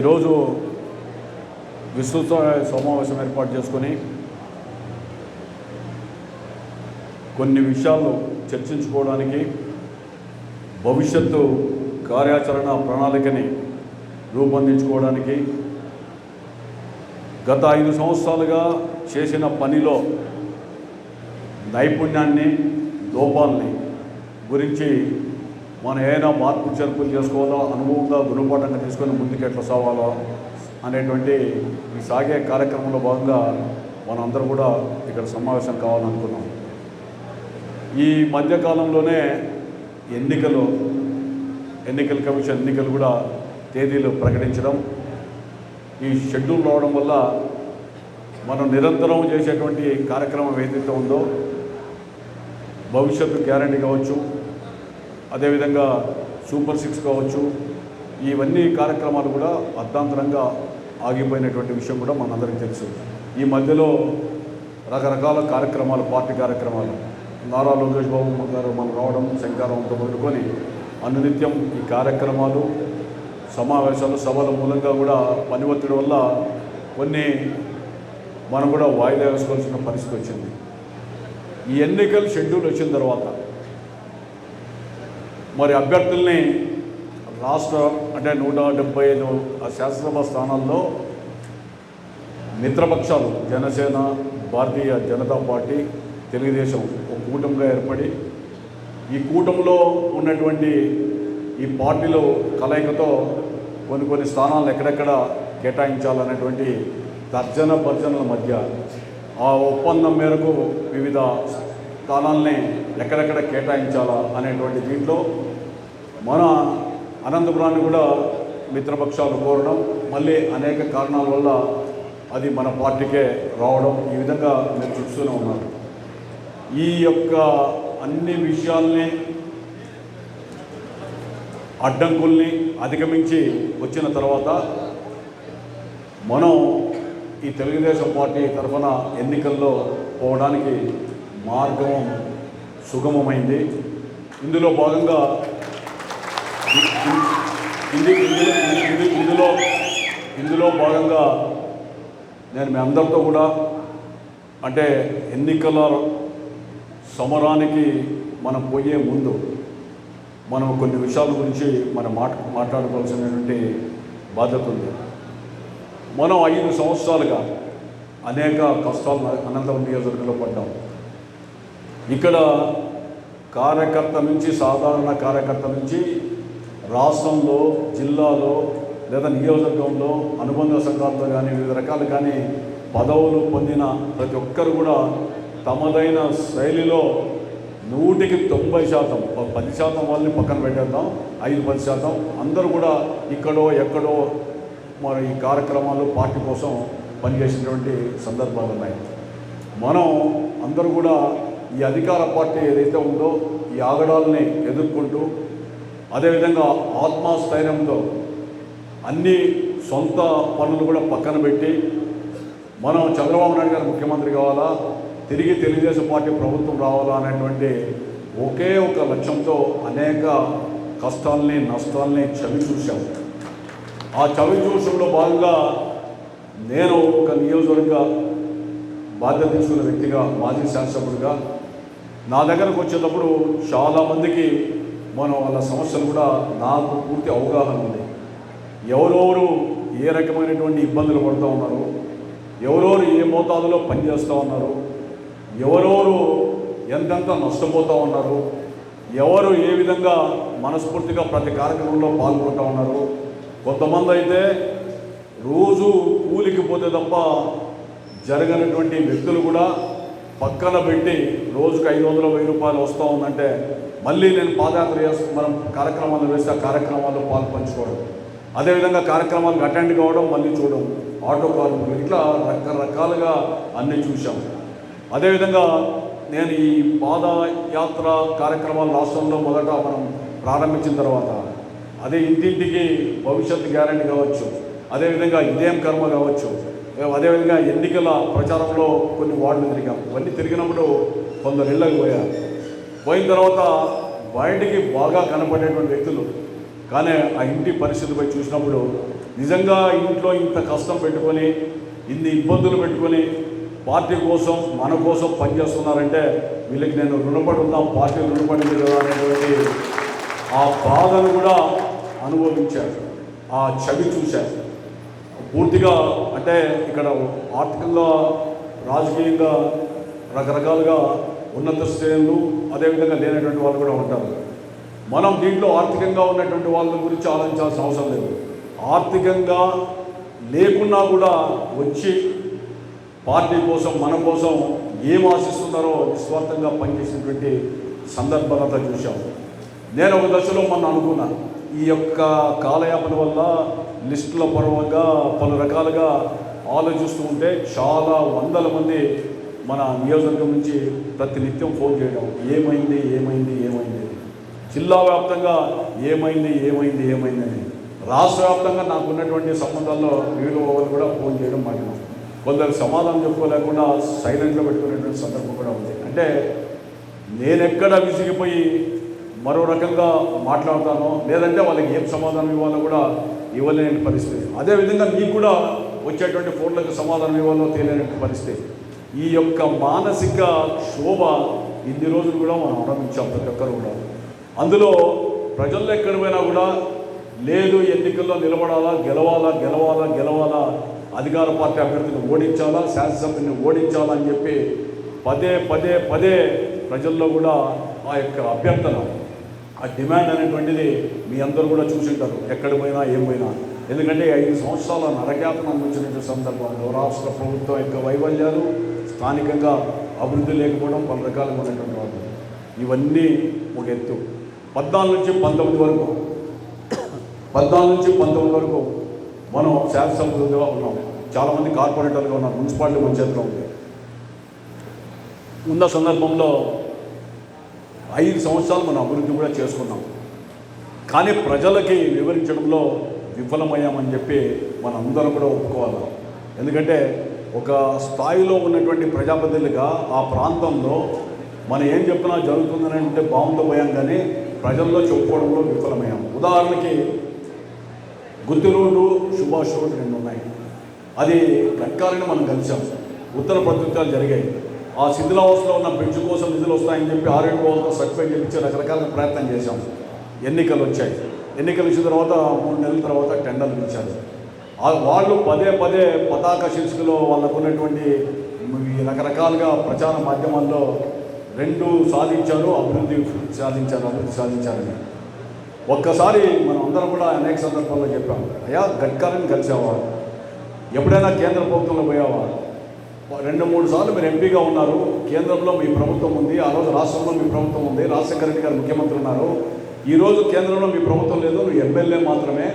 ఈరోజు విస్తృత సమావేశం ఏర్పాటు చేసుకొని కొన్ని విషయాలు చర్చించుకోవడానికి భవిష్యత్తు కార్యాచరణ ప్రణాళికని రూపొందించుకోవడానికి గత ఐదు సంవత్సరాలుగా చేసిన పనిలో నైపుణ్యాన్ని లోపాలని గురించి మనం ఏదైనా మార్పు చేర్పులు చేసుకోవాలో అనుభవంగా గుణపాఠంగా తీసుకొని ముందుకు ఎట్లా సాగాలో అనేటువంటి ఈ సాగే కార్యక్రమంలో భాగంగా మనందరం కూడా ఇక్కడ సమావేశం కావాలనుకున్నాం. ఈ మధ్యకాలంలోనే ఎన్నికలు ఎన్నికల కమిషన్ ఎన్నికలు కూడా తేదీలు ప్రకటించడం ఈ షెడ్యూల్ రావడం వల్ల మనం నిరంతరం చేసేటువంటి కార్యక్రమం ఏదైతే ఉందో భవిష్యత్తు గ్యారంటీ కావచ్చు అదేవిధంగా సూపర్ సిక్స్ కావచ్చు ఇవన్నీ కార్యక్రమాలు కూడా అర్ధాంతరంగా ఆగిపోయినటువంటి విషయం కూడా మనందరికీ తెలుసు. ఈ మధ్యలో రకరకాల కార్యక్రమాలు పార్టీ కార్యక్రమాలు. నారా లోకేష్ బాబు గారు మనం రావడం శంకారావంతో మొదలుకొని అనునిత్యం ఈ కార్యక్రమాలు సమావేశాలు సభల మూలంగా కూడా పని ఒత్తిడి వల్ల కొన్ని మనం కూడా వాయిదా వేసుకోవాల్సిన పరిస్థితి వచ్చింది. ఈ ఎన్నికలు షెడ్యూల్ వచ్చిన తర్వాత మరి అభ్యర్థుల్ని రాష్ట్ర అంటే నూట డెబ్బై ఐదు ఆ శాసనసభ స్థానాల్లో మిత్రపక్షాలు జనసేన భారతీయ జనతా పార్టీ తెలుగుదేశం ఒక కూటమిగా ఏర్పడి ఈ కూటమిలో ఉన్నటువంటి ఈ పార్టీలు కలయికతో కొన్ని కొన్ని స్థానాలను ఎక్కడెక్కడ కేటాయించాలనేటువంటి తర్జన భర్జనల మధ్య ఆ ఒప్పందం మేరకు వివిధ స్థానాల్ని ఎక్కడెక్కడ కేటాయించాలా అనేటువంటి దీంట్లో మన అనంతపురాన్ని కూడా మిత్రపక్షాలు కోరడం మళ్ళీ అనేక కారణాల వల్ల అది మన పార్టీకే రావడం ఈ విధంగా మీరు చూస్తూనే ఉన్నారు ఈ యొక్క అన్ని విషయాల్ని అడ్డంకుల్ని అధిగమించి వచ్చిన తర్వాత మనం ఈ తెలుగుదేశం పార్టీ తరఫున ఎన్నికల్లో పోవడానికి మార్గం సుగమమైంది. ఇందులో భాగంగా ఇందులో ఇందులో ఇందులో భాగంగా నేను మీ అందరితో కూడా అంటే ఎన్నికల సమరానికి మనం పోయే ముందు మనం కొన్ని విషయాల గురించి మనం మాట మాట్లాడుకోవాల్సినటువంటి బాధ్యత ఉంది. మనం ఐదు సంవత్సరాలుగా అనేక కష్టాలు అనంతరం నియోజకవర్గంలో పడ్డాం. ఇక్కడ కార్యకర్త నుంచి సాధారణ కార్యకర్త నుంచి రాష్ట్రంలో జిల్లాలో లేదా నియోజకవర్గంలో అనుబంధ సంఘాలతో కానీ వివిధ రకాలు కానీ పదవులు పొందిన ప్రతి ఒక్కరు కూడా తమదైన శైలిలో నూటికి తొంభై శాతం పది శాతం వాళ్ళని పక్కన పెట్టేద్దాం ఐదు పది శాతం అందరూ కూడా ఇక్కడో ఎక్కడో మరి ఈ కార్యక్రమాలు పార్టీ కోసం పనిచేసినటువంటి సందర్భాలు ఉన్నాయి. మనం అందరూ కూడా ఈ అధికార పార్టీ ఏదైతే ఉందో ఈ ఆగడాలని ఎదుర్కొంటూ అదేవిధంగా ఆత్మస్థైర్యంతో అన్ని సొంత పనులు కూడా పక్కన పెట్టి మనం చంద్రబాబు నాయుడు గారు ముఖ్యమంత్రి కావాలా తిరిగి తెలుగుదేశం పార్టీ ప్రభుత్వం రావాలా అనేటువంటి ఒకే ఒక లక్ష్యంతో అనేక కష్టాల్ని నష్టాల్ని చవి చూశాం. ఆ చవి చూసంలో భాగంగా నేను ఒక నియోజకవర్గ బాధ్యత తీసుకున్న వ్యక్తిగా మాజీ శాసనసభ్యుడిగా నా దగ్గరకు వచ్చేటప్పుడు చాలామందికి మనం వాళ్ళ సమస్యలు కూడా నాకు పూర్తి అవగాహన ఉంది. ఎవరెవరు ఏ రకమైనటువంటి ఇబ్బందులు పడుతూ ఉన్నారు ఎవరెవరు ఏ మోతాదులో పనిచేస్తూ ఉన్నారు ఎవరెవరు ఎంతెంత నష్టపోతూ ఉన్నారు ఎవరు ఏ విధంగా మనస్ఫూర్తిగా ప్రతి కార్యక్రమంలో పాల్గొంటూ ఉన్నారు కొంతమంది అయితే రోజు కూలికి పోతే తప్ప జరగనటువంటి వ్యక్తులు కూడా పక్కన పెట్టి రోజుకు ఐదు వందల వెయ్యి రూపాయలు వస్తూ ఉందంటే మళ్ళీ నేను పాదయాత్ర చేస్తూ మనం కార్యక్రమాలు వేస్తే ఆ కార్యక్రమాల్లో పాలు పంచుకోవడం. అదేవిధంగా కార్యక్రమాలకు అటెండ్ కావడం మళ్ళీ చూడడం. ఆటో కాల్ ఇట్లా రకరకాలుగా అన్నీ చూశాం. అదేవిధంగా నేను ఈ పాదయాత్ర కార్యక్రమాలు రాష్ట్రంలో మొదట మనం ప్రారంభించిన తర్వాత అదే ఇంటింటికి భవిష్యత్తు గ్యారంటీ కావచ్చు. అదేవిధంగా ఇదేం కర్మ కావచ్చు. అదేవిధంగా ఎన్నికల ప్రచారంలో కొన్ని వార్డులు తిరిగాం. ఇవన్నీ తిరిగినప్పుడు కొందరు ఇళ్ళకి పోయారు. పోయిన తర్వాత బయటికి బాగా కనపడేటువంటి వ్యక్తులు. కానీ ఆ ఇంటి పరిస్థితిపై చూసినప్పుడు నిజంగా ఇంట్లో ఇంత కష్టం పెట్టుకొని ఇన్ని ఇబ్బందులు పెట్టుకొని పార్టీ కోసం మన కోసం పనిచేస్తున్నారంటే వీళ్ళకి నేను రుణపడి ఉన్నా పార్టీ రుణపడింది కదా అనేటువంటి ఆ బాధను కూడా అనుభవించారు. ఆ చవి చూశారు. పూర్తిగా అంటే ఇక్కడ ఆర్థికంగా రాజకీయంగా రకరకాలుగా ఉన్నత శ్రేణులు అదేవిధంగా లేనటువంటి వాళ్ళు కూడా ఉంటారు. మనం దీంట్లో ఆర్థికంగా ఉన్నటువంటి వాళ్ళ గురించి ఆలోచించాల్సిన అవసరం లేదు. ఆర్థికంగా లేకున్నా కూడా వచ్చి పార్టీ కోసం మన కోసం ఏం ఆశిస్తున్నారో నిస్వార్థంగా పనిచేసినటువంటి సందర్భాలంతా చూశాం. నేను ఒక దశలో మొన్న అనుకున్నాను ఈ యొక్క కాలయాపన వల్ల లిస్టుల పరంగా పలు రకాలుగా ఆలోచిస్తూ ఉంటే చాలా వందల మంది మన నియోజకవర్గం నుంచి ప్రతి నిత్యం ఫోన్ చేయడం. ఏమైంది ఏమైంది ఏమైంది? జిల్లా వ్యాప్తంగా ఏమైంది ఏమైంది ఏమైంది అని. రాష్ట్ర వ్యాప్తంగా నాకు ఉన్నటువంటి సంబంధాల్లో వీళ్ళు వాళ్ళు కూడా ఫోన్ చేయడం మాకు కొందరు సమాధానం చెప్పుకోలేకుండా సైలెంట్లో పెట్టుకునేటువంటి సందర్భం కూడా ఉంది. అంటే నేనెక్కడ విసిగిపోయి మరో రకంగా మాట్లాడతానో లేదంటే వాళ్ళకి ఏం సమాధానం ఇవ్వాలో కూడా ఇవ్వలేని పరిస్థితి. అదేవిధంగా మీకు కూడా వచ్చేటువంటి ఫోన్లకు సమాధానం ఇవ్వాలో తెలియని పరిస్థితి. ఈ యొక్క మానసిక శోభ ఇన్ని రోజులు కూడా మనం అనుభవించాం ప్రతి ఒక్కరు కూడా. అందులో ప్రజల్లో ఎక్కడ పోయినా కూడా లేదు ఎన్నికల్లో నిలబడాలా గెలవాలా గెలవాలా గెలవాలా అధికార పార్టీ అభ్యర్థిని ఓడించాలా శాసనసభ్యుని ఓడించాలా అని చెప్పి పదే పదే పదే ప్రజల్లో కూడా ఆ యొక్క అభ్యర్థన ఆ డిమాండ్ అనేటువంటిది మీ అందరూ కూడా చూసింటారు ఎక్కడ పోయినా ఏం పోయినా. ఎందుకంటే ఐదు సంవత్సరాల నరకేతనం వచ్చినటువంటి సందర్భంలో రాష్ట్ర ప్రభుత్వం యొక్క వైఫల్యాలు స్థానికంగా అభివృద్ధి లేకపోవడం పలు రకాలుగా ఉన్నటువంటి వాళ్ళు ఇవన్నీ ఒక ఎత్తు. పద్నాలుగు నుంచి పంతొమ్మిది వరకు పద్నాలుగు నుంచి పంతొమ్మిది వరకు మనం శాసనసభ్యులుగా ఉన్నాం. చాలామంది కార్పొరేటర్లుగా ఉన్నారు మున్సిపాలిటీ మన చేతిలో ఉంది. ఉన్న సందర్భంలో ఐదు సంవత్సరాలు మనం అభివృద్ధి కూడా చేసుకున్నాం. కానీ ప్రజలకి వివరించడంలో విఫలమయ్యామని చెప్పి మనందరం కూడా ఒప్పుకోవాలి. ఎందుకంటే ఒక స్థాయిలో ఉన్నటువంటి ప్రజాప్రతినిధులుగా ఆ ప్రాంతంలో మనం ఏం చెప్పినా జరుగుతుందని అంటే బాగుందో పోయాం కానీ ప్రజల్లో చెప్పుకోవడంలో విఫలమయ్యాం. ఉదాహరణకి గుత్తి రోడ్డు సుభాష్ రోడ్డు రెండు ఉన్నాయి. అది గట్కాలని మనం కలిసాం. ఉత్తర ప్రత్యుత్తరాలు జరిగాయి. ఆ శిథిలావస్థలో ఉన్న బ్రిడ్జ్ కోసం నిధులు వస్తాయని చెప్పి ఆరేడు వాళ్ళతో సర్టిఫైట్ చేయించి రకరకాల ప్రయత్నం చేశాం. ఎన్నికలు వచ్చాయి. ఎన్నికలు ఇచ్చిన తర్వాత మూడు నెలల తర్వాత టెండర్లు ఇచ్చారు. వాళ్ళు పదే పదే పతాక శీర్షికలో వాళ్ళకు ఉన్నటువంటి ఈ రకరకాలుగా ప్రచార మాధ్యమాల్లో రెండు సాధించారు అభివృద్ధి సాధించారు అభివృద్ధి సాధించారని. ఒక్కసారి మనం అందరం కూడా అనేక సందర్భాల్లో చెప్పాం అయ్యా గడ్కరీని కలిసావా ఎప్పుడైనా కేంద్ర ప్రభుత్వంలో పోయావా రెండు మూడు సార్లు మీరు ఎంపీగా ఉన్నారు కేంద్రంలో మీ ప్రభుత్వం ఉంది ఆ రోజు రాష్ట్రంలో మీ ప్రభుత్వం ఉంది రాజశేఖర రెడ్డి గారు ముఖ్యమంత్రి ఉన్నారు. ఈరోజు కేంద్రంలో మీ ప్రభుత్వం లేదు నువ్వు ఎమ్మెల్యే మాత్రమే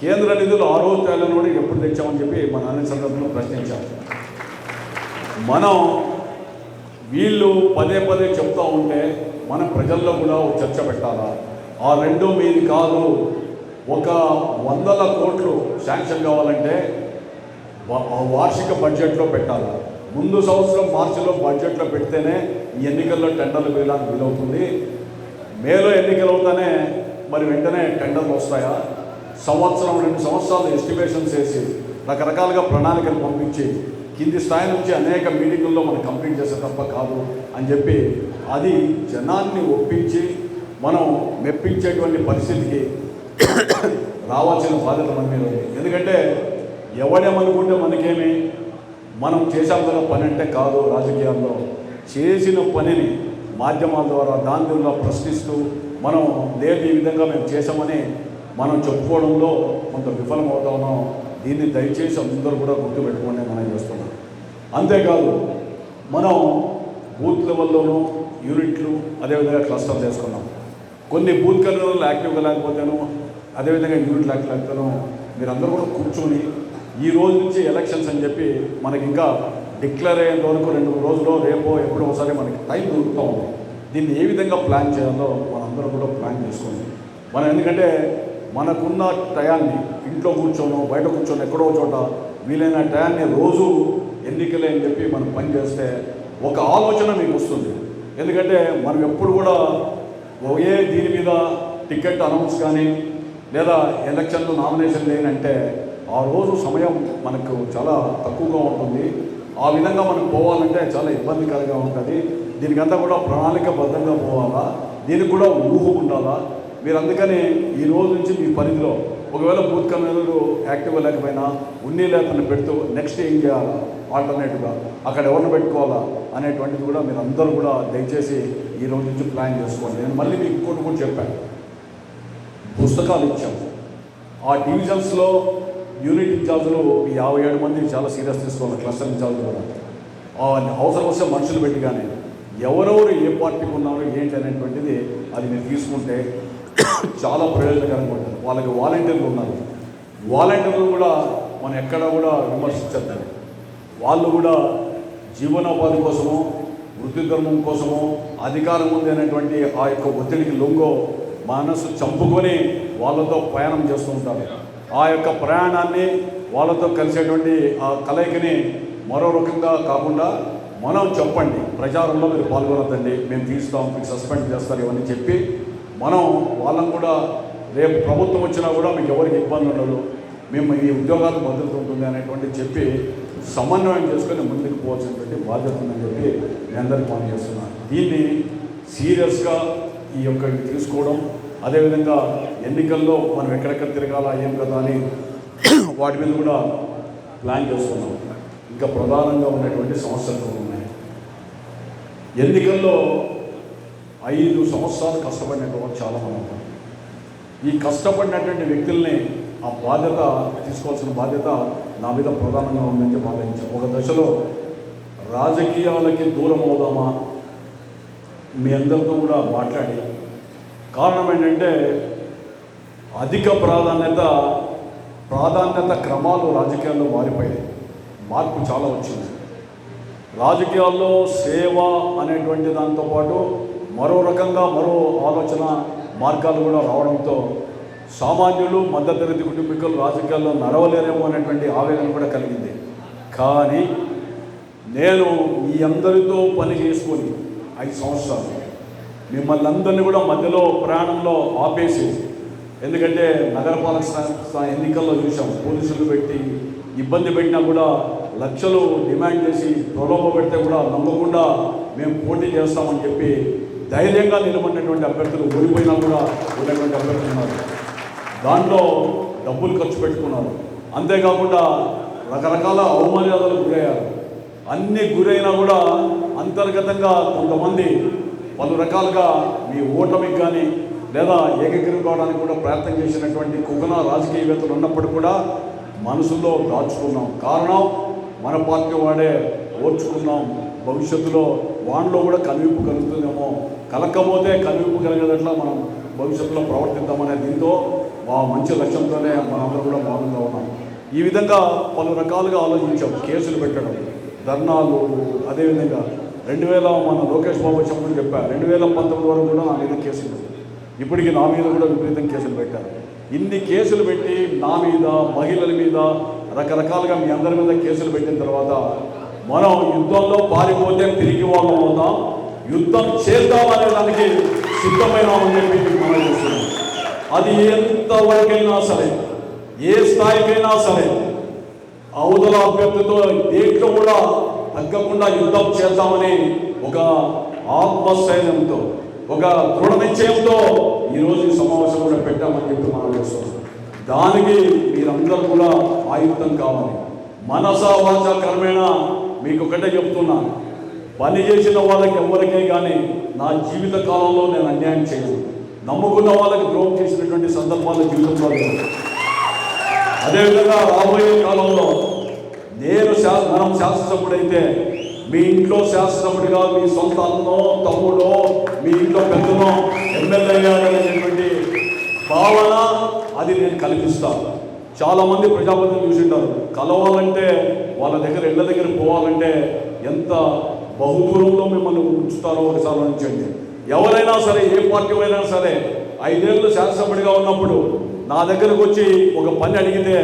కేంద్ర నిధులు ఆ రోజు తేలని కూడా ఎప్పుడు తెచ్చామని చెప్పి మన అన్ని సందర్భంలో ప్రశ్నించాం మనం వీళ్ళు పదే పదే చెప్తూ ఉంటే మనం ప్రజల్లో కూడా ఒక చర్చ పెట్టాలా? ఆ రెండు మీది కాదు ఒక వందల కోట్లు శాంక్షన్ కావాలంటే వార్షిక బడ్జెట్లో పెట్టాలి? ముందు సంవత్సరం మార్చిలో బడ్జెట్లో పెడితేనే ఈ ఎన్నికల్లో టెండర్లు వేయడానికి వీలవుతుంది. మేలో ఎన్నికలు అవుతానే మరి వెంటనే టెండర్లు వస్తాయా? సంవత్సరం రెండు సంవత్సరాలు ఎస్టిమేషన్స్ వేసి రకరకాలుగా ప్రణాళికలు పంపించి కింది స్థాయి నుంచి అనేక మీటింగుల్లో మనం కంప్లీట్ చేసే తప్ప కాదు అని చెప్పి అది జనాన్ని ఒప్పించి మనం మెప్పించేటువంటి పరిస్థితికి రావాల్సిన బాధ్యత మన మీద ఉంది. ఎందుకంటే ఎవడేమనుకుంటే మనకేమి మనం చేసాం కదా పని అంటే కాదు రాజకీయాల్లో. చేసిన పనిని మాధ్యమాల ద్వారా దాని ద్వారా ప్రశ్నిస్తూ మనం లేదు ఈ విధంగా మేము చేసామని మనం చెప్పుకోవడంలో కొంత విఫలమవుతామో దీన్ని దయచేసి అందరూ కూడా గుర్తుపెట్టుకోండి మనం చేస్తున్నాం. అంతేకాదు మనం బూత్ లెవెల్లోనూ యూనిట్లు అదేవిధంగా క్లస్టర్ చేసుకున్నాం కొన్ని బూత్ కలర్లు యాక్టివ్గా లేకపోతేను అదేవిధంగా యూనిట్ లేకపోతేను మీరందరూ కూడా కూర్చొని ఈ రోజు నుంచి ఎలక్షన్స్ అని చెప్పి మనకి ఇంకా డిక్లేర్ అయ్యేంత వరకు రెండు మూడు రోజులు రేపో ఎప్పుడో ఒకసారి మనకి టైం దొరుకుతూ ఉంది. దీన్ని ఏ విధంగా ప్లాన్ చేయాలో మనందరం కూడా ప్లాన్ చేసుకోండి. మనం ఎందుకంటే మనకున్న టయాన్ని ఇంట్లో కూర్చోనో బయట కూర్చొని ఎక్కడో చోట వీలైన టయాన్ని రోజు ఎన్నికలే అని చెప్పి మనం పని చేస్తే ఒక ఆలోచన మీకు వస్తుంది. ఎందుకంటే మనం ఎప్పుడు కూడా ఏ దీని మీద టికెట్ అనౌన్స్ కానీ లేదా ఎలక్షన్లు నామినేషన్ లేనంటే ఆ రోజు సమయం మనకు చాలా తక్కువగా ఉంటుంది. ఆ విధంగా మనం పోవాలంటే చాలా ఇబ్బందికరంగా ఉంటుంది. దీనికంతా కూడా ప్రణాళికబద్ధంగా పోవాలా? దీనికి కూడా ఊహ ఉండాలా? మీరు అందుకని ఈ రోజు నుంచి మీ పరిధిలో ఒకవేళ బూత్ కన్వీనర్ యాక్టివ్గా లేకపోయినా ఉన్ని లేతను పెడుతూ నెక్స్ట్ ఏం చేయాలా ఆల్టర్నేటివ్గా అక్కడ ఎవరిని పెట్టుకోవాలా అనేటువంటిది కూడా మీరు అందరూ కూడా దయచేసి ఈ రోజు నుంచి ప్లాన్ చేసుకోండి. నేను మళ్ళీ మీకు ఇంకోటి కూడా చెప్పాను. పుస్తకాలు ఇచ్చాం ఆ డివిజన్స్లో యూనిట్ ఇన్ఛార్జ్లు ఈ యాభై ఏడు మంది చాలా సీరియస్ తీసుకోవాలి క్లస్టర్ ఇన్ఛార్జులు కూడా. అవసరం వస్తే మనుషులు పెట్టి కానీ ఎవరెవరు ఏ పార్టీకి ఉన్నారు ఏంటి అనేటువంటిది అది మీరు తీసుకుంటే చాలా ప్రయోజనకరంగా ఉంటుంది వాళ్ళకి వాలంటీర్లు ఉన్నారు వాలంటీర్లు కూడా మనం ఎక్కడ కూడా విమర్శించద్దండి. వాళ్ళు కూడా జీవనోపాధి కోసము వృత్తి ధర్మం కోసము అధికారం ఉంది అనేటువంటి ఆ యొక్క ఒత్తిడికి లొంగో మనసు చంపుకొని వాళ్ళతో ప్రయాణం చేస్తూ ఉంటారు. ఆ యొక్క ప్రయాణాన్ని వాళ్ళతో కలిసేటువంటి ఆ కలయికని మరో రకంగా కాకుండా మనం చెప్పండి. ప్రచారంలో మీరు పాల్గొనద్దండి. మేము తీస్తాం మీకు సస్పెండ్ చేస్తారు ఇవన్నీ చెప్పి మనం వాళ్ళని కూడా రేపు ప్రభుత్వం వచ్చినా కూడా మీకు ఎవరికి ఇబ్బంది ఉండదు. మేము ఈ ఉద్యోగాలకు భద్రత ఉంటుంది అనేటువంటి చెప్పి సమన్వయం చేసుకొని ముందుకు పోవాల్సినటువంటి బాధ్యత ఉందని చెప్పి నేను అందరికీ మనం చేస్తున్నాను దీన్ని సీరియస్గా ఈ యొక్క తీసుకోవడం అదేవిధంగా ఎన్నికల్లో మనం ఎక్కడెక్కడ తిరగాలా ఏం కదా అని వాటి మీద కూడా ప్లాన్ చేస్తున్నాం. ఇంకా ప్రధానంగా ఉన్నటువంటి సమస్యలు ఉన్నాయి. ఎన్నికల్లో ఐదు సంవత్సరాలు కష్టపడినటువంటి చాలామంది ఉన్నారు. ఈ కష్టపడినటువంటి వ్యక్తుల్ని ఆ బాధ్యత తీసుకోవాల్సిన బాధ్యత నా మీద ప్రధానంగా ఉందని భావించాను ఒక దశలో రాజకీయాలకి దూరం అవుదామా? మీ అందరితో కూడా మాట్లాడి కారణం ఏంటంటే అధిక ప్రాధాన్యత ప్రాధాన్యత క్రమాలు రాజకీయాల్లో మారిపోయాయి. మార్పు చాలా వచ్చింది. రాజకీయాల్లో సేవ అనేటువంటి దాంతో పాటు మరో రకంగా మరో ఆలోచన మార్గాలు కూడా రావడంతో సామాన్యులు మధ్యతరగతి కుటుంబీకులు రాజకీయాల్లో నడవలేరేమో అనేటువంటి ఆవేదన కూడా కలిగింది. కానీ నేను మీ అందరితో పని చేసుకొని ఐదు సంవత్సరాలు మిమ్మల్ని అందరినీ కూడా మధ్యలో ప్రయాణంలో ఆపేసి ఎందుకంటే నగరపాలక సంస్థ ఎన్నికల్లో చూసాం పోలీసులు పెట్టి ఇబ్బంది పెట్టినా కూడా లక్షలు డిమాండ్ చేసి ప్రలోభ పెడితే కూడా నమ్మకుండా మేము పోటీ చేస్తామని చెప్పి ధైర్యంగా నిలబడినటువంటి అభ్యర్థులు ఓడిపోయినా కూడా ఉన్నటువంటి అభ్యర్థులు ఉన్నారు. దాంట్లో డబ్బులు ఖర్చు పెట్టుకున్నారు. అంతేకాకుండా రకరకాల అవమర్యాదలకు గురయ్యారు. అన్ని గురైనా కూడా అంతర్గతంగా కొంతమంది పలు రకాలుగా మీ ఓటమికి కానీ లేదా ఏకగ్రీవం కావడానికి కూడా ప్రయత్నం చేసినటువంటి కుగన రాజకీయవేత్తలు ఉన్నప్పుడు కూడా మనసులో దాచుకున్నాం. కారణం మన పార్టీ వాడే ఓర్చుకున్నాం. భవిష్యత్తులో వాన్లో కూడా కనువిప్పు కలుగుతుందేమో కలకపోతే కనువిప్పు కలిగేటట్లా మనం భవిష్యత్తులో ప్రవర్తిద్దామనే దీంతో మా మంచి లక్ష్యంతోనే మనందరం కూడా మౌనంగా ఉన్నాం. ఈ విధంగా పలు రకాలుగా ఆలోచించాం కేసులు పెట్టడం ధర్నాలు అదేవిధంగా రెండు వేల మన లోకేష్ బాబు వచ్చినప్పుడు చెప్పారు రెండు వేల పంతొమ్మిది వరకు కూడా నా మీద కేసులు ఇప్పటికి నా మీద కూడా విపరీతం కేసులు పెట్టారు. ఇన్ని కేసులు పెట్టి నా మీద మహిళల మీద రకరకాలుగా మీ అందరి మీద కేసులు పెట్టిన తర్వాత మనం యుద్ధంలో పారిపోతే తిరిగి వాళ్ళం అవుతాం యుద్ధం చేద్దామనే దానికి సిద్ధమైనామని చెప్పి మీకు మనం చేస్తున్నాం. అది ఎంతవరకైనా సరే ఏ స్థాయికైనా సరే అవతల అభ్యర్థితో దేంట్లో కూడా తగ్గకుండా యుద్ధం చేద్దామని ఒక ఆత్మస్థైర్యంతో ఒక దృఢ నిశ్చయంతో ఈరోజు ఈ సమావేశం కూడా పెట్టామని చెప్పి మనం చేస్తున్నాం. దానికి మీరందరూ కూడా ఆయుక్తం కావాలి. మనస వాచ క్రమేణా మీకు ఒకటే చెప్తున్నాను పని చేసిన వాళ్ళకి ఎవరికే కానీ నా జీవిత కాలంలో నేను అన్యాయం చేయను. నమ్ముకున్న వాళ్ళకి ద్రోహం చేసినటువంటి సందర్భాలు జీవితంలో లేవు. అదేవిధంగా రాబోయే కాలంలో నేను శా మనం శాసనసభ్యుడైతే మీ ఇంట్లో శాసనసభ్యుడిగా మీ సొంత అన్నో తమ్ముడో మీ ఇంట్లో పెద్దనో ఎమ్మెల్యే అనేటువంటి భావన అది నేను కల్పిస్తాను చాలామంది ప్రజాపతిని చూసింటారు కలవాలంటే వాళ్ళ దగ్గర ఇళ్ళ దగ్గర పోవాలంటే ఎంత బహుదూరంలో మిమ్మల్ని ఉంచుతారో ఒకసారి ఉంచండి ఎవరైనా సరే ఏ పార్టీ అయినా సరే ఐదేళ్ళు శాసనసభ్యుడిగా ఉన్నప్పుడు నా దగ్గరకు వచ్చి ఒక పని అడిగితే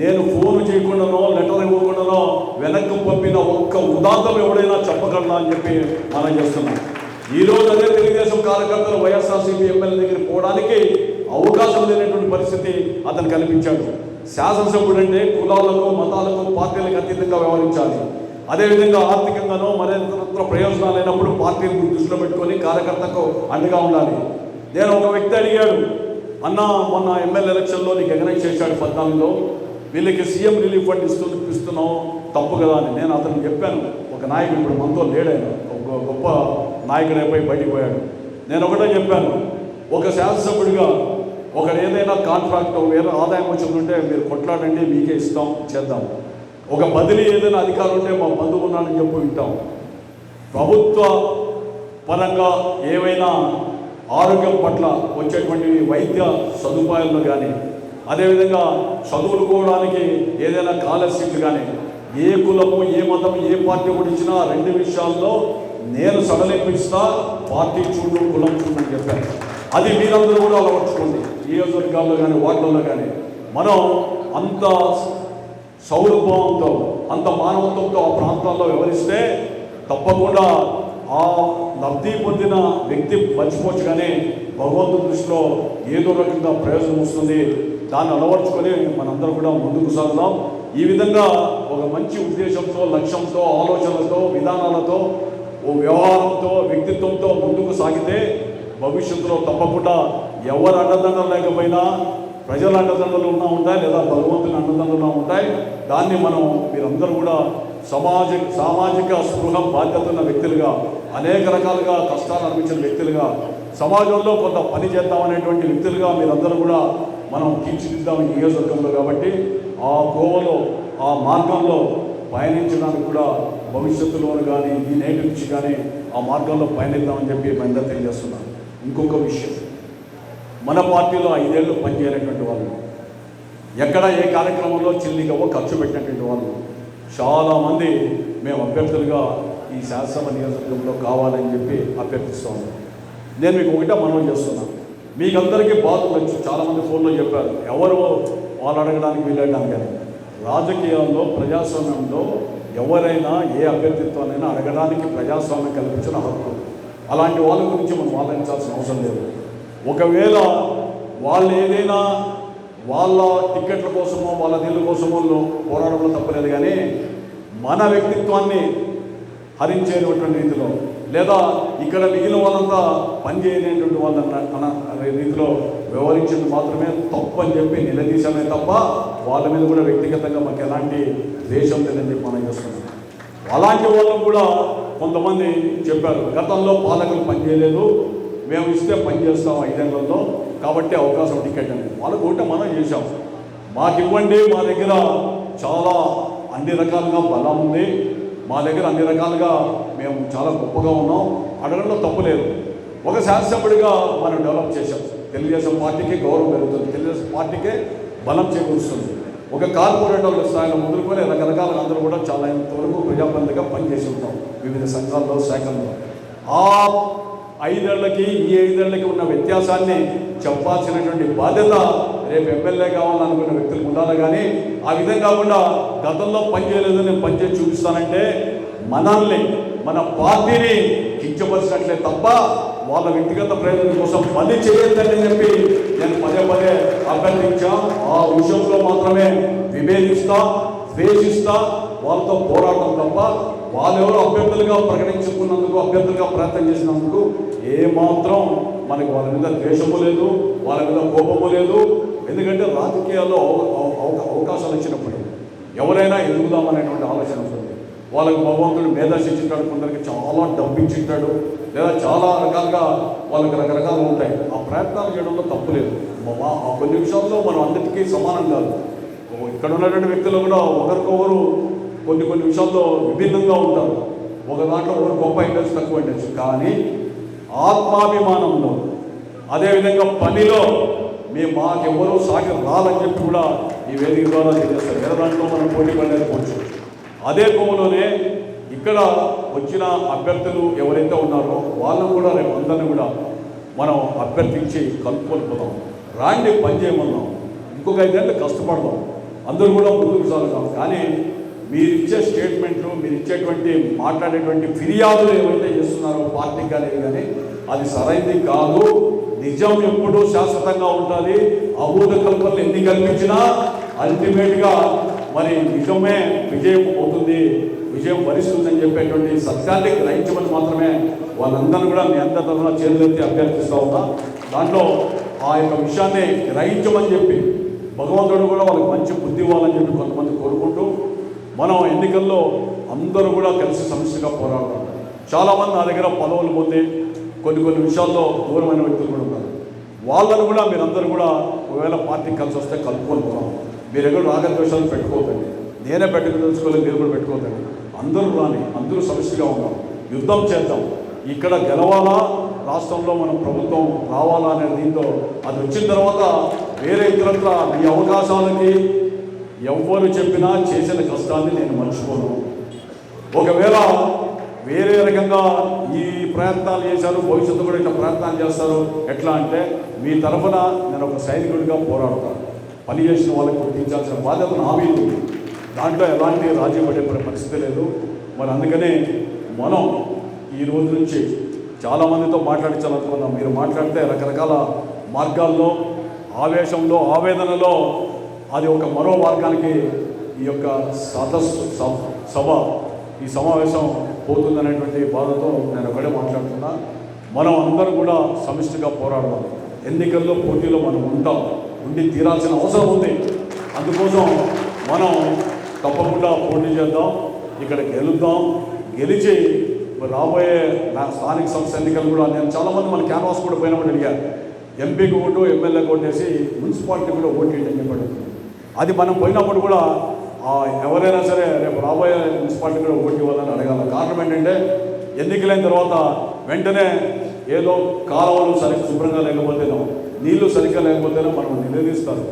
నేను ఫోన్ చేయకుండానో లెటర్ ఇవ్వకుండానో వెనక్కి పంపిన ఒక్క ఉదాంతం ఎవడైనా చెప్పగలనా అని చెప్పి మనం చేస్తున్నాం. ఈ రోజు అదే తెలుగుదేశం కార్యకర్తలు వైఎస్ఆర్సీపీ ఎమ్మెల్యే దగ్గరికి పోవడానికి అవకాశం లేనటువంటి పరిస్థితి అతను కల్పించాడు శాసనసభ్యుడు అంటే కులాలకు మతాలకు పార్టీలకు అతీతంగా వ్యవహరించాలి. అదేవిధంగా ఆర్థికంగానో మరింత ప్రయోజనాలు అయినప్పుడు పార్టీని దృష్టిలో పెట్టుకొని కార్యకర్తకు అండగా ఉండాలి. నేను ఒక వ్యక్తి అడిగాడు అన్న మొన్న ఎమ్మెల్యే ఎలక్షన్లో నీకు ఎగనైజ్ చేశాడు పద్నాలుగులో. వీళ్ళకి సీఎం రిలీఫ్ ఫండ్ ఇస్తూ ఇస్తున్నావు తప్పు కదా అని నేను అతను చెప్పాను. ఒక నాయకుడు ఇప్పుడు మనతో లేడాను ఒక గొప్ప నాయకుడు అయిపోయి బయటికి పోయాడు. నేను ఒకటే చెప్పాను ఒక శాసనసభ్యుడిగా ఒకరు ఏదైనా కాంట్రాక్ట్ వేరే ఆదాయం వచ్చిందంటే మీరు కొట్లాడండి మీకే ఇస్తాం చేద్దాం. ఒక బదిలీ ఏదైనా అధికారం ఉంటే మా బంధువు ఉన్నాడని చెప్పి వింటాం. ప్రభుత్వ పరంగా ఏవైనా ఆరోగ్యం పట్ల వచ్చేటువంటి వైద్య సదుపాయాల్లో కానీ అదేవిధంగా చదువుకోవడానికి ఏదైనా స్కాలర్షిప్లు కానీ ఏ కులము ఏ మతం ఏ పార్టీ గురించినా రెండు విషయాల్లో నేను సడలింపిస్తా పార్టీ చూడు కులం చూడు అని చెప్పాను అది మీరందరూ కూడా అలవర్చుకోండి. నియోజకవర్గాల్లో కానీ వార్డుల్లో కానీ మనం అంత సౌరభావంతో అంత మానవత్వంతో ఆ ప్రాంతాల్లో వివరిస్తే తప్పకుండా ఆ లబ్ధి పొందిన వ్యక్తి మర్చిపోవచ్చు కానీ భగవంతుడి దృష్టిలో ఏదో రకంగా ప్రయోజనం వస్తుంది. దాన్ని అలవర్చుకొని మనందరం కూడా ముందుకు సాగుదాం. ఈ విధంగా ఒక మంచి ఉద్దేశంతో లక్ష్యంతో ఆలోచనలతో విధానాలతో ఓ వ్యవహారంతో వ్యక్తిత్వంతో ముందుకు సాగితే భవిష్యత్తులో తప్పకుండా ఎవరు అండదండలు లేకపోయినా ప్రజల అండదండలు ఉన్నా ఉంటాయి లేదా భగవంతుని అండదండలు ఉంటాయి. దాన్ని మనం మీరందరూ కూడా సమాజ సామాజిక స్పృహ బాధ్యత ఉన్న వ్యక్తులుగా అనేక రకాలుగా కష్టాలు అనిపించిన వ్యక్తులుగా సమాజంలో కొంత పని చేద్దామనేటువంటి వ్యక్తులుగా మీరందరూ కూడా మనం తీర్చిదిద్దాం ఈ నియోజకవర్గంలో కాబట్టి ఆ కోవలో ఆ మార్గంలో పయనించడానికి కూడా భవిష్యత్తులోను కానీ ఈ నేటి నుంచి కానీ ఆ మార్గంలో పయనిద్దామని చెప్పి మహిళ తెలియజేస్తున్నాను. ఇంకొక విషయం. మన పార్టీలో ఐదేళ్ళు పనిచేయనటువంటి వాళ్ళు ఎక్కడ ఏ కార్యక్రమంలో చిల్లిగవ్వ ఖర్చు పెట్టినటువంటి వాళ్ళు చాలామంది మేము అభ్యర్థులుగా ఈ శాసనసభ నియోజకవర్గంలో కావాలని చెప్పి అభ్యర్థిస్తాము నేను మీకు ఒకటే మనవి చేస్తున్నాను మీకందరికీ బాధ ఉండొచ్చు చాలామంది ఫోన్లో చెప్పారు ఎవరు వాళ్ళు అడగడానికి వీలడానికి కానీ. రాజకీయాల్లో ప్రజాస్వామ్యంలో ఎవరైనా ఏ అభ్యర్థిత్వానైనా అడగడానికి ప్రజాస్వామ్యం కల్పించిన హక్కు. అలాంటి వాళ్ళ గురించి మనం ఆలోచించాల్సిన అవసరం లేదు. ఒకవేళ వాళ్ళు ఏదైనా వాళ్ళ టిక్కెట్ల కోసమో వాళ్ళ నీళ్ళ కోసమో పోరాడంలో తప్పలేదు కానీ మన వ్యక్తిత్వాన్ని హరించేటువంటి రీతిలో లేదా ఇక్కడ మిగిలిన వాళ్ళంతా పనిచేయనేటువంటి వాళ్ళన్న అన్న అనే రీతిలో వ్యవహరించింది మాత్రమే తప్పు అని చెప్పి నిలదీశామే తప్ప వాళ్ళ మీద కూడా వ్యక్తిగతంగా మాకు ఎలాంటి ద్వేషం లేదని చెప్పి మనం చేస్తున్నాం అలాంటి వాళ్ళు కూడా కొంతమంది చెప్పారు గతంలో పాలకులు పనిచేయలేదు మేము ఇస్తే పని చేస్తాం ఐదేళ్ళలో కాబట్టి అవకాశం టికెట్ అని వాళ్ళకు ఒకటే మనం చేసాం మాకు ఇవ్వండి మా దగ్గర చాలా అన్ని రకాలుగా బలం ఉంది. మా దగ్గర అన్ని రకాలుగా మేము చాలా గొప్పగా ఉన్నాం. అడగడంలో తప్పు లేదు. ఒక శాసనసభ్యుడిగా మనం డెవలప్ చేశాం. తెలుగుదేశం పార్టీకి గౌరవం పెరుగుతుంది. తెలుగుదేశం పార్టీకే బలం చేకూరుస్తుంది. ఒక కార్పొరేటర్ల స్థాయిలో మొదలుకొని రకరకాల అందరూ కూడా చాలా ఇంతవరకు ప్రజాప్రతినిధిగా పనిచేసి ఉంటాం. వివిధ సంఘాల్లో శాఖల్లో. ఆ ఐదేళ్ళకి ఈ ఐదేళ్ళకి ఉన్న వ్యత్యాసాన్ని చెప్పాల్సినటువంటి బాధ్యత రేపు ఎమ్మెల్యే కావాలనుకున్న వ్యక్తులకు ఉండాలి. కానీ ఆ విధంగా కాకుండా గతంలో పనిచేయలేదు నేను పనిచేసి చూపిస్తానంటే మనల్ని మన పార్టీని కించపరిచినట్లే తప్ప వాళ్ళ వ్యక్తిగత ప్రయోజనం కోసం పని చేయొద్దని చెప్పి నేను పదే పదే అభ్యర్థించాం. ఆ విషయంలో మాత్రమే విభేదిస్తా ద్వేషిస్తా వాళ్ళతో పోరాడడం తప్ప వాళ్ళెవరో అభ్యర్థులుగా ప్రకటించుకున్నందుకు అభ్యర్థులుగా ప్రయత్నం చేసినందుకు ఏమాత్రం మనకి వాళ్ళ మీద ద్వేషము లేదు వాళ్ళ మీద కోపము లేదు. ఎందుకంటే రాజకీయాల్లో అవ- అవకాశాలు ఇచ్చినప్పుడు ఎవరైనా ఎదుగుదామనేటువంటి ఆలోచన ఉంటుంది. వాళ్ళకి భగవంతుడు మేధాశించుంటాడు కొందరికి చాలా డబ్బించుంటాడు లేదా చాలా రకాలుగా వాళ్ళకి రకరకాలు ఉంటాయి. ఆ ప్రయత్నాలు చేయడంలో తప్పు లేదు. మా- ఆ కొన్ని విషయాల్లో మనం అందరికీ సమానం కాదు. ఇక్కడ ఉన్నటువంటి వ్యక్తులు కూడా ఒకరికొకరు కొన్ని కొన్ని విషయాల్లో విభిన్నంగా ఉంటారు. ఒక దాంట్లో ఒకరు గొప్ప ఇంట్రెస్ట్ తక్కువ ఇండొచ్చు కానీ ఆత్మాభిమానంలో అదేవిధంగా పనిలో మేము మాకెవరూ సాగి రాదని చెప్పి కూడా ఈ వేదిక ద్వారా తెలియజేస్తారు. వేరే దాంట్లో మనం పోటీ పడలేకపోవచ్చు. అదే కోవలోనే ఇక్కడ వచ్చిన అభ్యర్థులు ఎవరైతే ఉన్నారో వాళ్ళని కూడా రేపు అందరిని కూడా మనం అభ్యర్థించి కలుపుకొని రాండి పని చేయమన్నాం. ఇంకొక ఐదేళ్ళు కష్టపడదాం. అందరూ కూడా ముందుకు సాగుతాం కానీ మీరు ఇచ్చే స్టేట్మెంట్లు మీరు ఇచ్చేటువంటి మాట్లాడేటువంటి ఫిర్యాదులు ఏవైతే చేస్తున్నారో పార్టీకి కానీ కానీ అది సరైనది కాదు. నిజం ఎప్పుడూ శాశ్వతంగా ఉంటుంది అభూత కల్పనలు ఎన్ని కల్పించినా అల్టిమేట్గా మరి నిజమే విజయం అవుతుంది విజయం వరిస్తుందని చెప్పేటువంటి సత్యాన్ని గ్రహించమని మాత్రమే వాళ్ళందరూ కూడా మీ అందరి తరఫున చేతులెత్తి అభ్యర్థిస్తూ ఉన్నా. దాంట్లో ఆ యొక్క విషయాన్ని గ్రహించమని చెప్పి భగవంతుడు కూడా వాళ్ళకి మంచి బుద్ధి ఇవ్వాలని చెప్పి కొంతమంది కోరుకుంటూ మనం ఎన్నికల్లో అందరూ కూడా కలిసి సమస్యగా పోరాడతాం చాలామంది నా దగ్గర పదవులు పోతే కొన్ని కొన్ని విషయాల్లో దూరమైన వ్యక్తులు కూడా ఉన్నారు. వాళ్ళను కూడా మీరందరూ కూడా ఒకవేళ పార్టీ కలిసి వస్తే కలుపుకొని పోతాం మీరు ఎక్కడ రాగద్వేషాలు పెట్టుకోకండి. నేనే పెట్టుకోదలుచుకోలేదు మీరు కూడా పెట్టుకోకండి. అందరూ రాని అందరూ సమస్యగా ఉన్నాం. యుద్ధం చేద్దాం. ఇక్కడ గెలవాలా? రాష్ట్రంలో మనం ప్రభుత్వం రావాలా అనే దీంతో అది వచ్చిన తర్వాత వేరే ఇతరత్ర మీ అవకాశాలకి ఎవ్వరు చెప్పినా చేసిన కష్టాన్ని నేను మర్చిపోను. ఒకవేళ వేరే రకంగా ఈ ప్రయత్నాలు చేశారు భవిష్యత్తు కూడా ఇట్లా ప్రయత్నాలు చేస్తారు ఎట్లా అంటే మీ తరఫున నేను ఒక సైనికుడిగా పోరాడతాను పని చేసిన వాళ్ళకి గుర్తించాల్సిన బాధ్యత నా మీద ఉంది. దాంట్లో ఎలాంటి రాజీ పడే పరిస్థితి లేదు. మరి అందుకనే మనం ఈ రోజు నుంచి చాలామందితో మాట్లాడించాలనుకున్నాం మీరు మాట్లాడితే రకరకాల మార్గాల్లో ఆవేశంలో ఆవేదనలో అది ఒక మరో మార్గానికి ఈ యొక్క సదస్సు సభ- సభ ఈ సమావేశం పోతుందనేటువంటి బాధతో నేను ఒకటే మాట్లాడుతున్నా. మనం అందరూ కూడా సమిష్టిగా పోరాడదాం. ఎన్నికల్లో పోటీలో మనం ఉంటాం. ఉండి తీరాల్సిన అవసరం ఉంది. అందుకోసం మనం తప్పకుండా పోటీ చేద్దాం. ఇక్కడ గెలుద్దాం. గెలిచి రాబోయే స్థానిక సంస్థ ఎన్నికలు కూడా నేను చాలామంది మన క్యాన్వాస్ కూడా పోయినప్పుడు అడిగారు. ఎంపీకి ఓటు ఎమ్మెల్యేకి ఓటేసి మున్సిపాలిటీ కూడా ఓటు అని చెప్పాడు. అది మనం పోయినప్పుడు కూడా ఎవరైనా సరే రేపు రాబోయే మున్సిపాలిటీ కూడా ఓటు ఇవ్వాలని అడగాలి. కారణం ఏంటంటే ఎన్నికలైన తర్వాత వెంటనే ఏదో కాలువలు సరిగ్గా శుభ్రంగా లేకపోతేనో నీళ్ళు సరిగ్గా లేకపోతేనో మనం నిలదీస్తారు.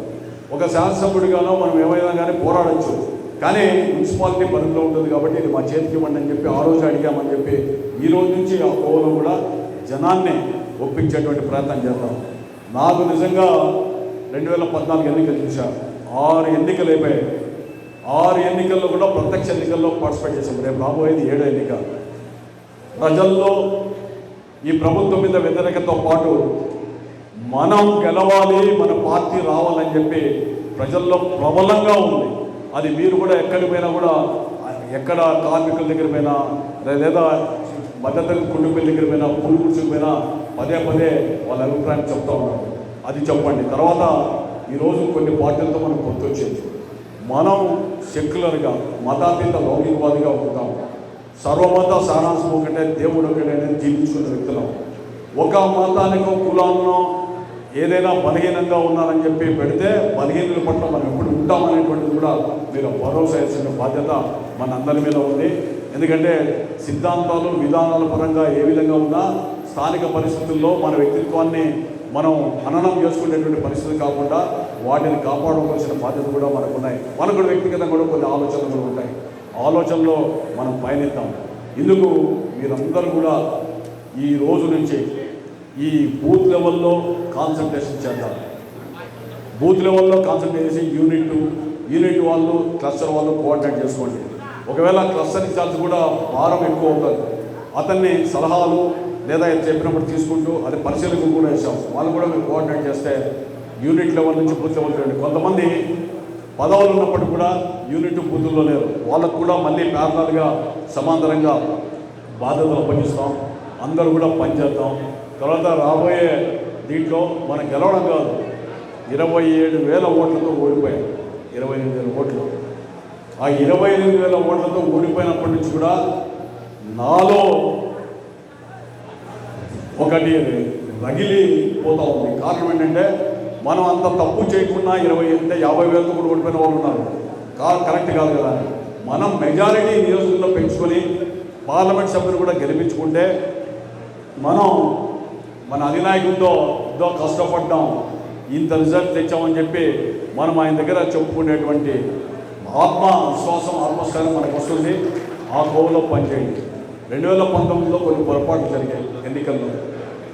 ఒక శాసనసభ్యుడిగానో మనం ఏమైనా కానీ పోరాడచ్చు. కానీ మున్సిపాలిటీ పరిధిలో ఉంటుంది కాబట్టి ఇది మా చేతికి ఇవ్వండి అని చెప్పి ఆ రోజు అడిగామని చెప్పి ఈ రోజు నుంచి ఆ కోవలో కూడా జనాన్ని ఒప్పించేటువంటి ప్రయత్నం చేద్దాం. నాకు నిజంగా రెండు వేల పద్నాలుగు ఎన్నికలు చూశాను ఆరు ఎన్నికలు అయిపోయాయి. ఆరు ఎన్నికల్లో కూడా ప్రత్యక్ష ఎన్నికల్లో పార్టిసిపేట్ చేశాం. రేపు రాబోయేది ఏడో ఎన్నిక. ప్రజల్లో ఈ ప్రభుత్వం మీద వ్యతిరేకతో పాటు మనం గెలవాలి మన పార్టీ రావాలని చెప్పి ప్రజల్లో ప్రబలంగా ఉంది. అది మీరు కూడా ఎక్కడికి పోయినా కూడా ఎక్కడ కార్మికుల దగ్గర పోయినా లేదా మధ్యతరగతి కుటుంబీల దగ్గర పోయినా పూలు పోయినా పదే పదే వాళ్ళ అభిప్రాయం చెప్తా ఉన్నారు అది చెప్పండి. తర్వాత ఈరోజు కొన్ని పార్టీలతో మనం గుర్తొచ్చింది. మనం సెక్యులర్గా మతాతీత లౌకికవాదిగా ఉంటాం. సర్వమత సారాంశం ఒకటే దేవుడు ఒకటే జీవించుకున్న వ్యక్తులం. ఒక మతానికో కులాన్నో ఏదైనా బలహీనంగా ఉన్నారని చెప్పి పెడితే బలహీనుల పట్ల మనం ఎప్పుడు ఉంటామనేటువంటిది కూడా మీరు భరోసా ఇచ్చిన బాధ్యత మన అందరి మీద ఉంది. ఎందుకంటే సిద్ధాంతాలు విధానాల పరంగా ఏ విధంగా ఉన్నా స్థానిక పరిస్థితుల్లో మన వ్యక్తిత్వాన్ని మనం హననం చేసుకునేటువంటి పరిస్థితి కాకుండా వాటిని కాపాడుకోవాల్సిన బాధ్యత కూడా మనకు ఉన్నాయి మనకు కూడా వ్యక్తిగతంగా కూడా కొన్ని ఆలోచనలు కూడా ఉంటాయి. ఆలోచనలో మనం పయనిద్దాం. ఇందుకు మీరందరూ కూడా ఈ రోజు నుంచి ఈ బూత్ లెవెల్లో కాన్సన్ట్రేషన్ చేద్దాం. బూత్ లెవెల్లో కాన్సన్ట్రేట్ చేసి యూనిట్ యూనిట్ వాళ్ళు క్లస్టర్ వాళ్ళు కోఆర్డినేట్ చేసుకోండి. ఒకవేళ క్లస్టర్ ఇన్ఛార్జ్ కూడా భారం ఎక్కువ అవుతుంది అతన్ని సలహాలు లేదా ఆయన చెప్పినప్పుడు తీసుకుంటూ అది పరిశీలనకు కూడా వేసాం వాళ్ళు కూడా మేము కోఆర్డినేట్ చేస్తే యూనిట్ లెవెల్ నుంచి బూత్ లెవెల్ రండి. కొంతమంది పదవులు ఉన్నప్పటికీ కూడా యూనిట్ బూతుల్లో లేరు. వాళ్ళకు కూడా మళ్ళీ ప్యారలల్గా సమాంతరంగా బాధ్యతలు అప్పగిస్తాం. అందరూ కూడా పనిచేద్దాం తర్వాత రాబోయే దీంట్లో మనం గెలవడం కాదు ఇరవై ఏడు వేల ఓట్లతో ఓడిపోయాం. ఇరవై ఎనిమిది వేల ఓట్లు. ఆ ఇరవై ఎనిమిది వేల ఓట్లతో ఓడిపోయినప్పటి నుంచి కూడా నాలో ఒకటి రగిలిపోతూ ఉంది. కారణం ఏంటంటే మనం అంత తప్పు చేయకుండా ఇరవై అంటే యాభై వేలతో కూడా ఓడిపోయిన వాళ్ళు ఉన్నారు. కా కరెక్ట్ కాదు కదా. మనం మెజారిటీ నియోజకవర్గంలో పెంచుకొని పార్లమెంట్ సభ్యులు కూడా గెలిపించుకుంటే మనం మన అధినాయకుడితో ఎంతో కష్టపడ్డాం ఇంత రిజల్ట్ తెచ్చామని చెప్పి మనం ఆయన దగ్గర చెప్పుకునేటువంటి ఆత్మ విశ్వాసం ఆత్మస్థైర్యం మనకు వస్తుంది. ఆ కోవలో పనిచేయండి. రెండు వేల పంతొమ్మిదిలో కొన్ని పొరపాట్లు జరిగాయి. ఎన్నికల్లో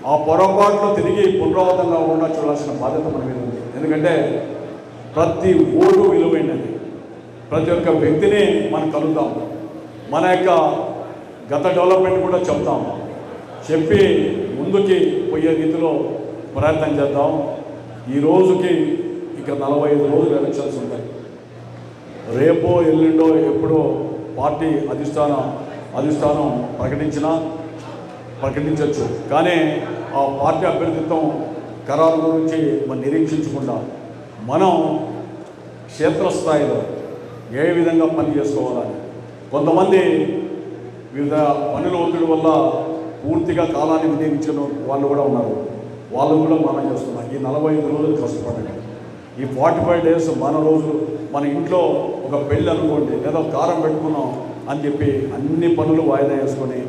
ఆ పొరపాట్లు తిరిగి పునరావృతం కాకుండా చూడాల్సిన బాధ్యత మన మీద ఉంది. ఎందుకంటే ప్రతి ఓటు విలువైనది. ప్రతి ఒక్క వ్యక్తిని మనం కలుద్దాం. మన యొక్క గత డెవలప్మెంట్ కూడా చెప్తాం. చెప్పి ముందుకి పోయే రీతిలో ప్రయత్నం చేద్దాం. ఈ రోజుకి ఇక నలభై ఐదు రోజులు ఎలక్షన్స్ ఉంటాయి. రేపో ఎల్లుండో ఎప్పుడో పార్టీ అధిష్టానం అధిష్టానం ప్రకటించినా ప్రకటించవచ్చు కానీ ఆ పార్టీ అభ్యర్థిత్వం ఖరారు గురించి మనం నిరీక్షించకుండా మనం క్షేత్రస్థాయిలో ఏ విధంగా పని చేసుకోవాలని. కొంతమంది వివిధ పనుల ఒత్తిడి వల్ల పూర్తిగా కాలాన్ని వినియోగించిన వాళ్ళు కూడా ఉన్నారు. వాళ్ళు కూడా మనం చేస్తున్నాం. ఈ నలభై ఐదు రోజులు కష్టపడండి. ఈ ఫార్టీ ఫైవ్ డేస్ మన రోజులు మన ఇంట్లో ఒక పెళ్ళి అనుకోండి లేదా కారం పెట్టుకున్నాం అని చెప్పి అన్ని పనులు వాయిదా వేసుకొని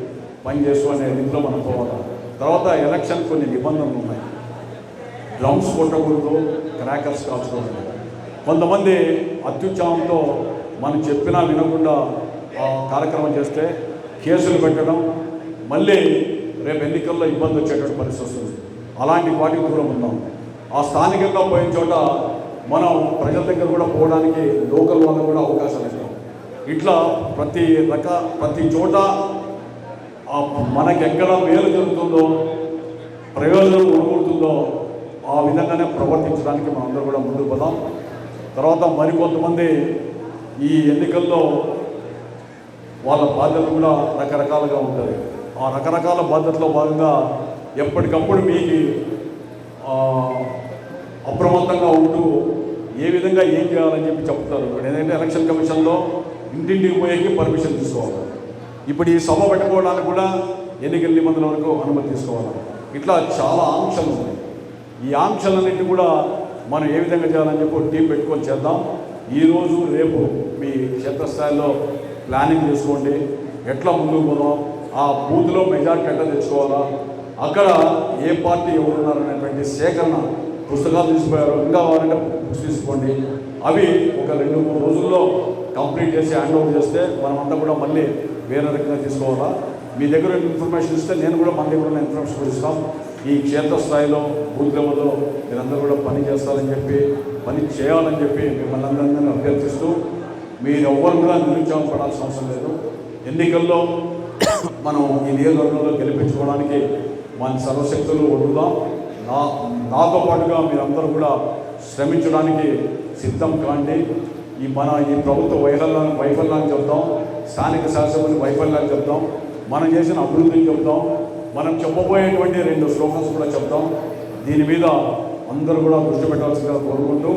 పని చేసుకునే ఇంట్లో మనం పోవాలి? తర్వాత ఎలక్షన్ కొన్ని నిబంధనలు ఉన్నాయి. డ్రమ్స్ కొట్టకూడదు క్రాకర్స్ కాల్చకూడదు కొంతమంది అత్యుత్సాహంతో మనం చెప్పినా వినకుండా కార్యక్రమం చేస్తే కేసులు పెట్టడం మళ్ళీ రేపు ఎన్నికల్లో ఇబ్బంది వచ్చేటువంటి పరిస్థితి వస్తుంది. అలాంటి వాటికి దూరం ఉందాం ఆ స్థానికంగా పోయిన చోట మనం ప్రజల దగ్గర కూడా పోవడానికి లోకల్ వాళ్ళకు కూడా అవకాశాలు ఇస్తాం. ఇట్లా ప్రతి రక ప్రతి చోట ఆ మనకి ఎక్కడ మేలు జరుగుతుందో ప్రయోజనం ఉడుకుంటుందో ఆ విధంగానే ప్రవర్తించడానికి మనం అందరూ కూడా ముందుకు పోదాం. తర్వాత మరికొంతమంది ఈ ఎన్నికల్లో వాళ్ళ బాధ్యత కూడా రకరకాలుగా ఉంటుంది ఆ రకరకాల బాధ్యతలో భాగంగా ఎప్పటికప్పుడు మీకు అప్రమత్తంగా ఉంటూ ఏ విధంగా ఏం చేయాలని చెప్పి చెప్తారు. ఇప్పుడు ఏంటంటే ఎలక్షన్ కమిషన్లో ఇంటింటికి పోయేకి పర్మిషన్ తీసుకోవాలి. ఇప్పుడు ఈ సభ పెట్టుకోవడానికి కూడా ఎన్నికల నిబంధనల వరకు అనుమతి తీసుకోవాలి. ఇట్లా చాలా ఆంక్షలు ఉన్నాయి. ఈ ఆంక్షలన్నింటినీ కూడా మనం ఏ విధంగా చేయాలని చెప్పి టీం పెట్టుకొని చేద్దాం. ఈరోజు రేపు మీ క్షేత్రస్థాయిలో ప్లానింగ్ చేసుకోండి. ఎట్లా ముందుకు పోదాం? ఆ బూత్లో మెజార్టీ ఎట్లా తెచ్చుకోవాలా? అక్కడ ఏ పార్టీ ఎవరున్నారు అనేటువంటి సేకరణ పుస్తకాలు తీసుకుపోయారు ఇంకా వారంటే బుక్స్ తీసుకోండి. అవి ఒక రెండు మూడు రోజుల్లో కంప్లీట్ చేసి హ్యాండ్ ఓవర్ చేస్తే మనమంతా కూడా మళ్ళీ వేరే రకంగా తీసుకోవాలా? మీ దగ్గర ఇన్ఫర్మేషన్ ఇస్తే నేను కూడా మన దగ్గర ఉన్న ఇన్ఫర్మేషన్ కూడా ఇస్తాం. ఈ క్షేత్రస్థాయిలో బూత్ లెవెల్లో మీరందరూ కూడా పని చేస్తారని చెప్పి పని చేయాలని చెప్పి మిమ్మల్ని అందరినీ అభ్యర్థిస్తూ మీరు ఎవ్వరు కూడా నిరుత్సాహం పడాల్సిన అవసరం లేదు. ఎన్నికల్లో మనం ఈ నియోజకవర్గంలో గెలిపించుకోవడానికి మన సర్వశక్తులు వదులుదాం నా నాతో పాటుగా మీరందరూ కూడా శ్రమించడానికి సిద్ధం కాండి. ఈ మన ఈ ప్రభుత్వ వైఫల్యాన్ని వైఫల్యాన్ని చెబుతాం. స్థానిక శాసనసభ్యుల వైఫల్యాలు చెప్తాం మనం చేసిన అభివృద్ధిని చెప్తాం మనం చెప్పబోయేటువంటి రెండు స్లోగన్స్ కూడా చెప్తాం. దీని మీద అందరూ కూడా దృష్టి పెట్టాల్సిందిగా కోరుకుంటూ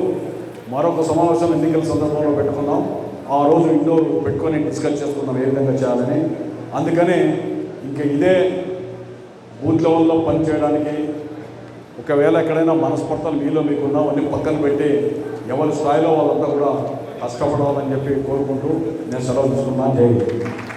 మరొక సమావేశం ఎన్నికల సందర్భంలో పెట్టుకున్నాం. ఆ రోజు ఇంట్లో పెట్టుకొని డిస్కస్ చేసుకుందాం ఏ విధంగా చేయాలని. అందుకని ఇంకా ఇదే బూత్ లెవెల్లో పనిచేయడానికి ఒకవేళ ఎక్కడైనా మనస్పర్ధలు మీలో మీకున్నా అవన్నీ పక్కన పెట్టి ఎవరి స్థాయిలో వాళ్ళంతా కూడా కష్టపడాలని చెప్పి కోరుకుంటూ నేను సెలవు తీసుకున్నాను. జై